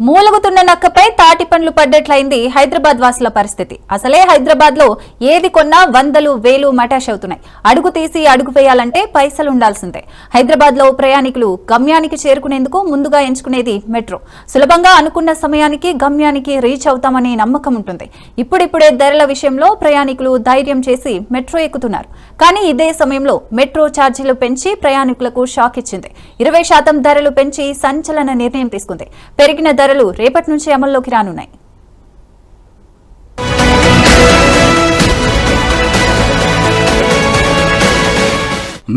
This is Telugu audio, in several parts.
మూలుగుతున్న నక్కపై తాటి పండ్లు పడ్డట్లయింది హైదరాబాద్ వాసుల పరిస్థితి. అసలే హైదరాబాద్లో ఏది కొన్నా వందలు వేలు మటాష్ అవుతున్నాయి. అడుగు తీసి అడుగు వేయాలంటే పైసలు ఉండాల్సిందే. హైదరాబాద్లో ప్రయాణికులు గమ్యానికి చేరుకునేందుకు ముందుగా ఎంచుకునేది మెట్రో. సులభంగా అనుకున్న సమయానికి గమ్యానికి రీచ్ అవుతామనే నమ్మకం ఉంటుంది. ఇప్పుడిప్పుడే ధరల విషయంలో ప్రయాణికులు ధైర్యం చేసి మెట్రో ఎక్కుతున్నారు. కానీ ఇదే సమయంలో మెట్రో ఛార్జీలు పెంచి ప్రయాణికులకు షాక్ ఇచ్చింది. ఇరవై శాతం ధరలు పెంచి సంచలన నిర్ణయం తీసుకుంది. పెరిగిన ధరలు రేపటి నుంచి అమల్లోకి రానున్నాయి.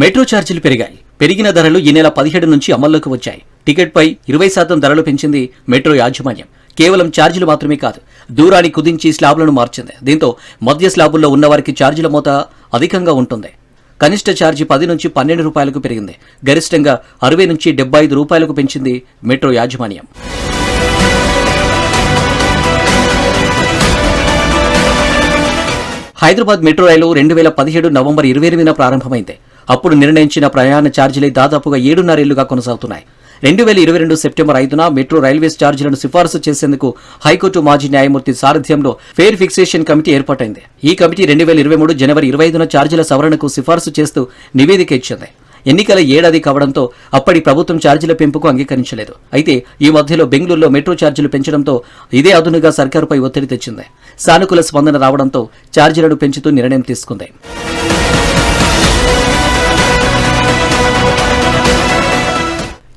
మెట్రో ఛార్జీలు పెరిగాయి. పెరిగిన ధరలు ఈ నెల పదిహేడు నుంచి అమల్లోకి వచ్చాయి. టికెట్పై ఇరవై శాతం ధరలు పెంచింది మెట్రో యాజమాన్యం. కేవలం ఛార్జీలు మాత్రమే కాదు దూరాన్ని కుదించి స్లాబులను మార్చింది. దీంతో మధ్య స్లాబుల్లో ఉన్నవారికి ఛార్జీల మోత అధికంగా ఉంటుంది. కనిష్ట ఛార్జీ పది నుంచి పన్నెండు రూపాయలకు పెరిగింది. గరిష్టంగా అరవై నుంచి డెబ్బై ఐదు రూపాయలకు పెంచింది మెట్రో యాజమాన్యం. హైదరాబాద్ మెట్రో రైలు రెండు వేల పదిహేడు నవంబర్ ఇరవై ఎనిమిదిన ప్రారంభమైంది. అప్పుడు నిర్ణయించిన ప్రయాణ ఛార్జీలే దాదాపుగా ఏడున్నరేళ్ళుగా కొనసాగుతున్నాయి. రెండు వేల ఇరవై రెండు సెప్టెంబర్ ఐదున మెట్రో రైల్వేస్ ఛార్జీలను సిఫారసు చేసేందుకు హైకోర్టు మాజీ న్యాయమూర్తి సారథ్యంలో ఫేర్ ఫిక్సేషన్ కమిటీ ఏర్పాటైంది. ఈ కమిటీ రెండు వేల ఇరవై మూడు జనవరి ఇరవై ఐదున ఛార్జీల సవరణకు సిఫారసు చేస్తూ నివేదిక ఇచ్చింది. ఎన్నికల ఏడాది కావడంతో అప్పటి ప్రభుత్వం ఛార్జీల పెంపుకు అంగీకరించలేదు. అయితే ఈ మధ్యలో బెంగళూరులో మెట్రో ఛార్జీలు పెంచడంతో ఇదే అదునుగా సర్కారుపై ఒత్తిడి తెచ్చింది. సానుకూల స్పందన రావడంతో ఛార్జీలను పెంచుతూ నిర్ణయం తీసుకుంది.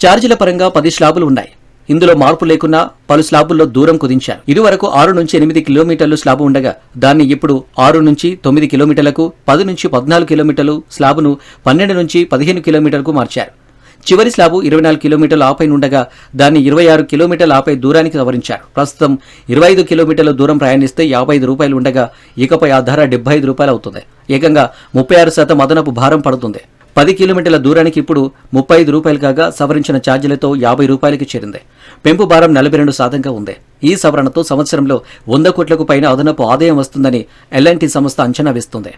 ఛార్జీల పరంగా పది స్లాబులు ఉన్నాయి. ఇందులో మార్పు లేకున్నా పలు స్లాబుల్లో దూరం కుదించారు. ఇదివరకు ఆరు నుంచి ఎనిమిది కిలోమీటర్లు స్లాబు ఉండగా దాన్ని ఇప్పుడు ఆరు నుంచి తొమ్మిది కిలోమీటర్లకు పది నుంచి పద్నాలుగు కిలోమీటర్లు స్లాబును పన్నెండు నుంచి పదిహేను కిలోమీటర్లకు మార్చారు. చివరి స్లాబు ఇరవై నాలుగు కిలోమీటర్ల ఆపై ఉండగా దాన్ని ఇరవై ఆరు కిలోమీటర్ల ఆపై దూరానికి సవరించారు. ప్రస్తుతం ఇరవై ఐదు కిలోమీటర్ల దూరం ప్రయాణిస్తే యాభై ఐదు రూపాయలు ఉండగా ఇకపై ఆ ధర డెబ్బై ఐదు రూపాయలు అవుతుంది. ఏకంగా ముప్పై ఆరు శాతం అదనపు భారం పడుతుంది. పది కిలోమీటర్ల దూరానికి ఇప్పుడు ముప్పై ఐదు రూపాయలు కాగా సవరించిన ఛార్జీలతో యాభై రూపాయలకి చేరింది. పెంపు భారం నలభై రెండు శాతంగా ఉంది. ఈ సవరణతో సంవత్సరంలో వంద కోట్లకు పైన అదనపు ఆదాయం వస్తుందని ఎల్ఎన్టీ సంస్థ అంచనా వేస్తుంది.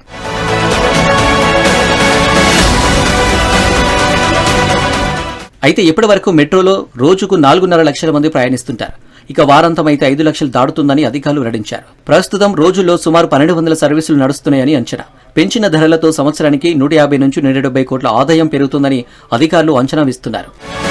అయితే ఇప్పటి వరకు మెట్రోలో రోజుకు నాలుగున్నర లక్షల మంది ప్రయాణిస్తుంటారు. ఇక వారాంతమైతే ఐదు లక్షలు దాటుతుందని అధికారులు వెల్లడించారు. ప్రస్తుతం రోజుల్లో సుమారు పన్నెండు వందల సర్వీసులు నడుస్తున్నాయని అంచనా. పెంచిన ధరలతో సంవత్సరానికి నూట యాభై నుంచి నూట డెబ్బై కోట్ల ఆదాయం పెరుగుతుందని అధికారులు అంచనా వేస్తున్నారు.